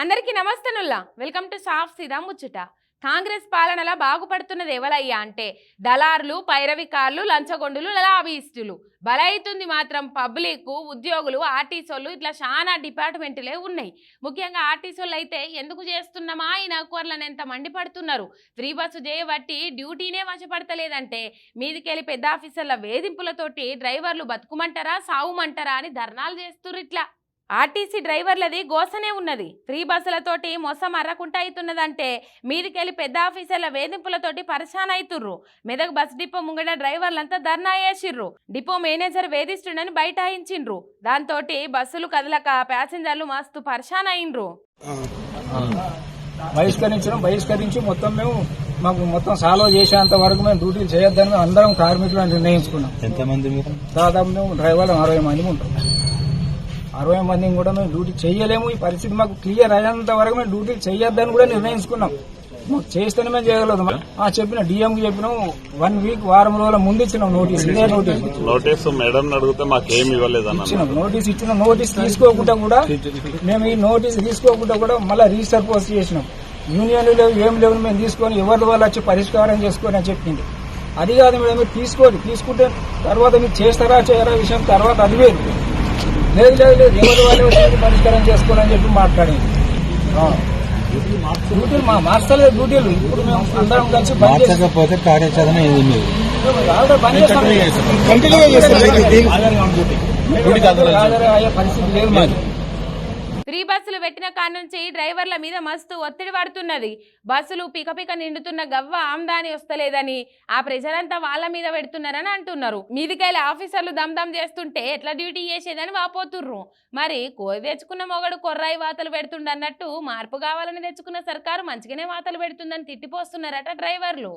అందరికీ నమస్తనుల్లా. Welcome to సాఫ్ సీదా ముచ్చుట. కాంగ్రెస్ పాలనలా బాగుపడుతున్నది ఎవలయ్యా అంటే దళారులు పైరవికారులు లంచగొండులు లాబీయిస్టులు. బలైతుంది మాత్రం పబ్లిక్ ఉద్యోగులు ఆర్టీసోళ్ళు ఇట్లా చాలా డిపార్ట్మెంట్లే ఉన్నాయి. ముఖ్యంగా ఆర్టీసోళ్ళు అయితే ఎందుకు చేస్తున్నామా? ఈ నౌకర్లను ఎంత మండిపడుతున్నారు ఫ్రీ బస్సు చేయబట్టి డ్యూటీనే వశపడతలేదంటే మీదికెళ్ళి పెద్ద ఆఫీసర్ల వేధింపులతోటి డ్రైవర్లు బతుకుమంటారా సావుమంటారా అని ధర్నాలు చేస్తుర్రు ఇట్లా. ఆర్టీసీ డ్రైవర్లది గోసనే ఉన్నది. ఫ్రీ బస్సులతోటి మొసం అర్రకుంట అవుతున్నదంటే మీదికెళ్ళి పెద్ద ఆఫీసర్ల వేధింపులతోటి పరిశాన్ అవుతుర్రు మెదక్ బస్ డిపో ముంగడ డ్రైవర్లంతా ధర్నా చేసిర్రు. డిపో మేనేజర్ వేధిస్తుండని బైఠాయించిండ్రు. దాంతో బస్సులు కదలక ప్యాసింజర్లు మస్తు పరిశాన్ అయిండ్రు. బహిష్కరించడం బహిష్కరించి మొత్తం మేము మాకు మొత్తం సాల్వ్ చేసేంత వరకు మేము డ్యూటీలు చేయొద్దని అందరం కార్మికులను నిర్ణయించుకున్నాం. ఎంతమంది దాదాపు మేము డ్రైవర్లు అరవై మంది ఉంటాం. అరవై మందిని కూడా మేము డ్యూటీ చేయలేము. ఈ పరిస్థితి మాకు క్లియర్ అయ్యేంత వరకు మేము డ్యూటీ చేయొద్దని కూడా నిర్ణయించుకున్నాం. మాకు చేస్తేనే మేము చేయగలుగుతాం. ఆ చెప్పిన డిఎంకి చెప్పినాం. వన్ వీక్ వారం రోజుల ముందు ఇచ్చినాం నోటీస్. ఇదే నోటీస్. నోటీస్ మేడం అడిగితే మాకేం ఇచ్చినాం. నోటీస్ ఇచ్చిన నోటీస్ తీసుకోకుండా కూడా మేము ఈ నోటీస్ తీసుకోకుండా కూడా మళ్ళీ రిజిస్టర్ పోస్ట్ చేసినాం. యూనియన్లు లేవు ఏం లేవు మేము తీసుకొని ఎవరి వాళ్ళు వచ్చి పరిష్కారం చేసుకొని అని చెప్పింది. అది కాదు మేడం మీరు తీసుకోండి. తీసుకుంటే తర్వాత మీరు చేస్తారా చేయరా విషయం తర్వాత అది వేరు. లేదు లేదు లేదు. ఎవరి వాళ్ళు పరిష్కారం చేసుకోని అని చెప్పి మాట్లాడింది ఆ. డ్యూటీలు మా మార్చలేదు డ్యూటీలు. ఇప్పుడు మేము అందరం కలిసి మార్చకపోతే కార్యాచరణ ఏది అయ్యే పరిస్థితి లేదు మాది. ఫ్రీ బస్సులు పెట్టిన కాడ నుంచి డ్రైవర్ల మీద మస్తు ఒత్తిడి పడుతున్నది. బస్సులు పికపిక నిండుతున్న గవ్వ ఆమ్దాని వస్తలేదని ఆ ప్రజలంతా అంతా వాళ్ళ మీద పెడుతున్నారని అంటున్నారు. మీదికెళ్ళి ఆఫీసర్లు దమ్దమ్ చేస్తుంటే ఎట్లా డ్యూటీ చేసేదని వాపోతుర్రు. మరి కోరి తెచ్చుకున్న మొగడు కొర్రాయి వాతలు పెడుతుండన్నట్టు మార్పు కావాలని తెచ్చుకున్న సర్కారు మంచిగానే వాతలు పెడుతుందని తిట్టిపోస్తున్నారట డ్రైవర్లు.